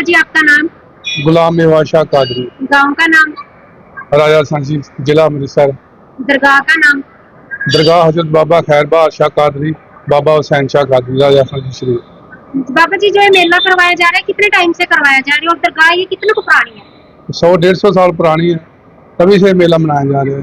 बाबा जी आपका नाम? गुलाम मेवा शाह कादरी। गाँव का नाम? राजा सांसी जिला अमृतसर। दरगाह का नाम? दरगाह हज़रत बाबा खैरबार शाह कादरी बाबा हुसैन शाह कादरी राजा सांसी श्री। बाबा जी जो ये मेला करवाया जा रहा है कितने टाइम से करवाया जा रहा है? और दरगाह ये कितने को पुरानी है? सौ डेढ़ सौ साल पुरानी है। तभी से मेला मनाया जा रहा है।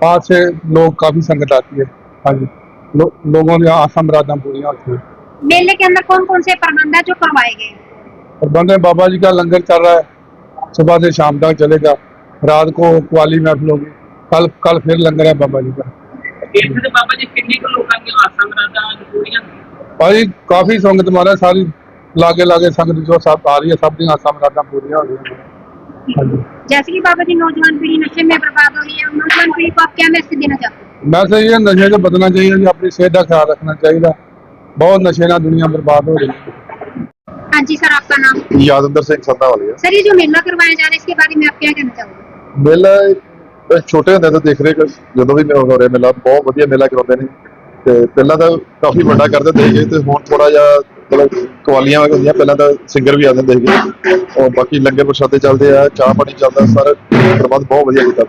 पास से लोग काफ़ी संगत आती है। हाँ जी। लो, लोगों ने आशा मुरादा पूरी होती है मेले के अंदर कौन कौन से प्रबंध है जो करवाए गए हैं? और बंदे बाबा जी का लंगर चल रहा है। सुबह से शाम तक चलेगा। रात को क्वाली महफिल होगी। कल कल फिर लंगर है बाबा जी का। भाई काफ़ी संगत मारा सारी लागे लागे संगत जो सब आ रही है सब दिन आशा मुरादा पूरी हो गई हाँ जैसे कि बाबा जी नौजवान पीढ़ी नशे में बर्बाद हो रही है नौजवान पीढ़ी को आप क्या मैसेज देना चाहते हैं? मैसेज तो ये नशे से बचना चाहिए अपनी सेहत का ख्याल रखना चाहिए। बहुत नशे ना दुनिया बर्बाद हो रही है। हाँ जी सर आपका नाम ਯਾਦਵਿੰਦਰ ਸਿੰਘ ਸੰਧਾ ਵਾਲੀ सर ये जो मेला करवाया जा रहा है इसके बारे में आप क्या कहना चाहोगे ਮੇਲਾ ਇਹ ਛੋਟੇ ਹੁੰਦੇ ਤੋਂ ਦੇਖ ਰਹੇ ਕਿ ਜਦੋਂ ਵੀ ਮੇਲਾ ਹੋ ਰਿਹਾ ਮੇਲਾ ਬਹੁਤ ਵਧੀਆ ਮੇਲਾ ਕਰਾਉਂਦੇ ਨੇ ਤੇ ਪਹਿਲਾਂ ਤਾਂ ਕਾਫੀ ਵੱਡਾ ਕਰਦੇ ਹੁੰਦੇ ਸੀਗੇ ਤੇ ਹੁਣ ਥੋੜਾ ਜਿਹਾ ਮਤਲਬ ਕਵਾਲੀਆਂ ਹੁੰਦੀਆਂ ਪਹਿਲਾਂ ਤਾਂ ਸਿੰਗਰ ਵੀ ਆ ਜਾਂਦੇ ਸੀਗੇ ਔਰ ਬਾਕੀ ਲੰਗਰ ਪ੍ਰਸ਼ਾਦੇ ਚੱਲਦੇ ਆ ਚਾਹ ਪਾਣੀ ਚੱਲਦਾ ਸਾਰਾ ਪ੍ਰਬੰਧ ਬਹੁਤ ਵਧੀਆ ਕੀਤਾ